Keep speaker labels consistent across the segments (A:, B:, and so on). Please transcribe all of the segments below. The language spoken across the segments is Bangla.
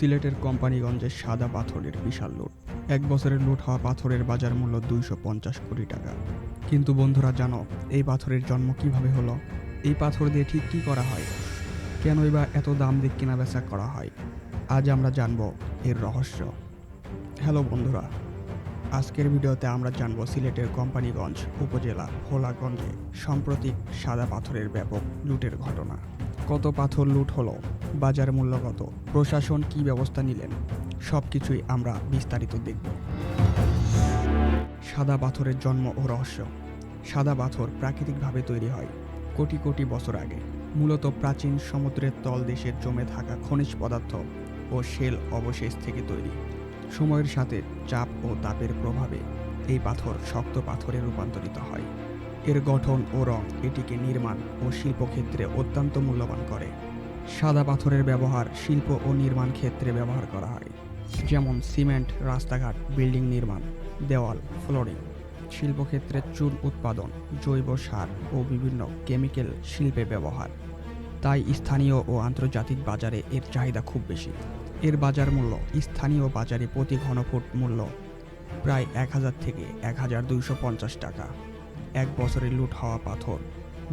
A: সিলেটের কোম্পানিগঞ্জে সাদা পাথরের বিশাল লুট। এক বছরের লুট হওয়া পাথরের বাজার মূল্য দুইশো পঞ্চাশ কোটি টাকা। কিন্তু বন্ধুরা, জানো, এই পাথরের জন্ম কীভাবে হলো? এই পাথর দিয়ে ঠিক কী করা হয়? কেনই বা এত দাম দিয়ে কেনাবেচা করা হয়? আজ আমরা জানব এর রহস্য। হ্যালো বন্ধুরা, আজকের ভিডিওতে আমরা জানব সিলেটের কোম্পানিগঞ্জ উপজেলা হোলাগঞ্জে সাম্প্রতিক সাদা পাথরের ব্যাপক লুটের ঘটনা। কত পাথর লুট হলো, বাজার মূল্য কত, প্রশাসন কী ব্যবস্থা নিলেন সব কিছুই আমরা বিস্তারিত দেখব। সাদা পাথরের জন্ম ও রহস্য। সাদা পাথর প্রাকৃতিকভাবে তৈরি হয় কোটি কোটি বছর আগে। মূলত প্রাচীন সমুদ্রের তলদেশে জমে থাকা খনিজ পদার্থ ও শেল অবশেষ থেকে তৈরি। সময়ের সাথে চাপ ও তাপের প্রভাবে এই পাথর শক্ত পাথরে রূপান্তরিত হয়। এর গঠন ও রং এটিকে নির্মাণ ও শিল্পক্ষেত্রে অত্যন্ত মূল্যবান করে। সাদা পাথরের ব্যবহার শিল্প ও নির্মাণ ক্ষেত্রে ব্যবহার করা হয়, যেমন সিমেন্ট, রাস্তাঘাট, বিল্ডিং নির্মাণ, দেওয়াল, ফ্লোরিং। শিল্পক্ষেত্রে চুন উৎপাদন, জৈব সার ও বিভিন্ন কেমিক্যাল শিল্পে ব্যবহার। তাই স্থানীয় ও আন্তর্জাতিক বাজারে এর চাহিদা খুব বেশি। এর বাজার মূল্য স্থানীয় বাজারে প্রতি ঘনফুট মূল্য প্রায় এক হাজার থেকে এক হাজার দুইশো পঞ্চাশ টাকা। এক বছরে লুট হওয়া পাথর,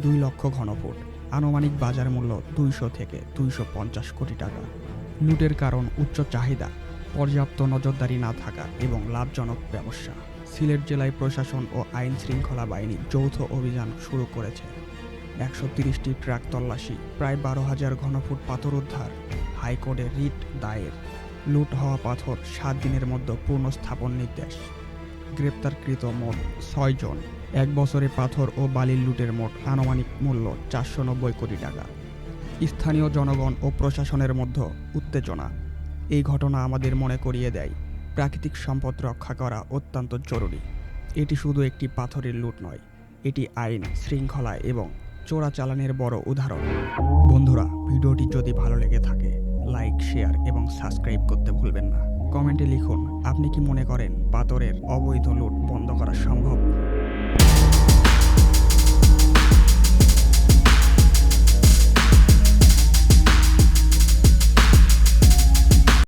A: দুই লক্ষ ঘনফুট, আনুমানিক বাজার মূল্য দুইশো থেকে দুইশো পঞ্চাশ কোটি টাকা। লুটের কারণ উচ্চ চাহিদা, পর্যাপ্ত নজরদারি না থাকা এবং লাভজনক ব্যবসা। সিলেট জেলায় প্রশাসন ও আইন শৃঙ্খলা বাহিনী যৌথ অভিযান শুরু করেছে। একশো তিরিশটি ট্রাক তল্লাশি, প্রায় বারো হাজার ঘনফুট পাথর উদ্ধার, হাইকোর্টে রিট দায়ের। লুট হওয়া পাথর সাত দিনের মধ্যে পুনঃস্থাপন নির্দেশ। গ্রেপ্তারকৃত মোট ছয় জন। এক বছরে পাথর ও বালির লুটের মোট আনুমানিক মূল্য চারশো নব্বই কোটি টাকা। স্থানীয় জনগণ ও প্রশাসনের মধ্যে উত্তেজনা। এই ঘটনা আমাদের মনে করিয়ে দেয়, প্রাকৃতিক সম্পদ রক্ষা করা অত্যন্ত জরুরি। এটি শুধু একটি পাথরের লুট নয়, এটি আইন, শৃঙ্খলা এবং চোরাচালানের বড় উদাহরণ। বন্ধুরা, ভিডিওটি যদি ভালো লেগে থাকে, লাইক, শেয়ার এবং সাবস্ক্রাইব করতে ভুলবেন না। কমেন্টে লিখুন আপনি কি মনে করেন পাথরের অবৈধ লুট বন্ধ করা সম্ভব?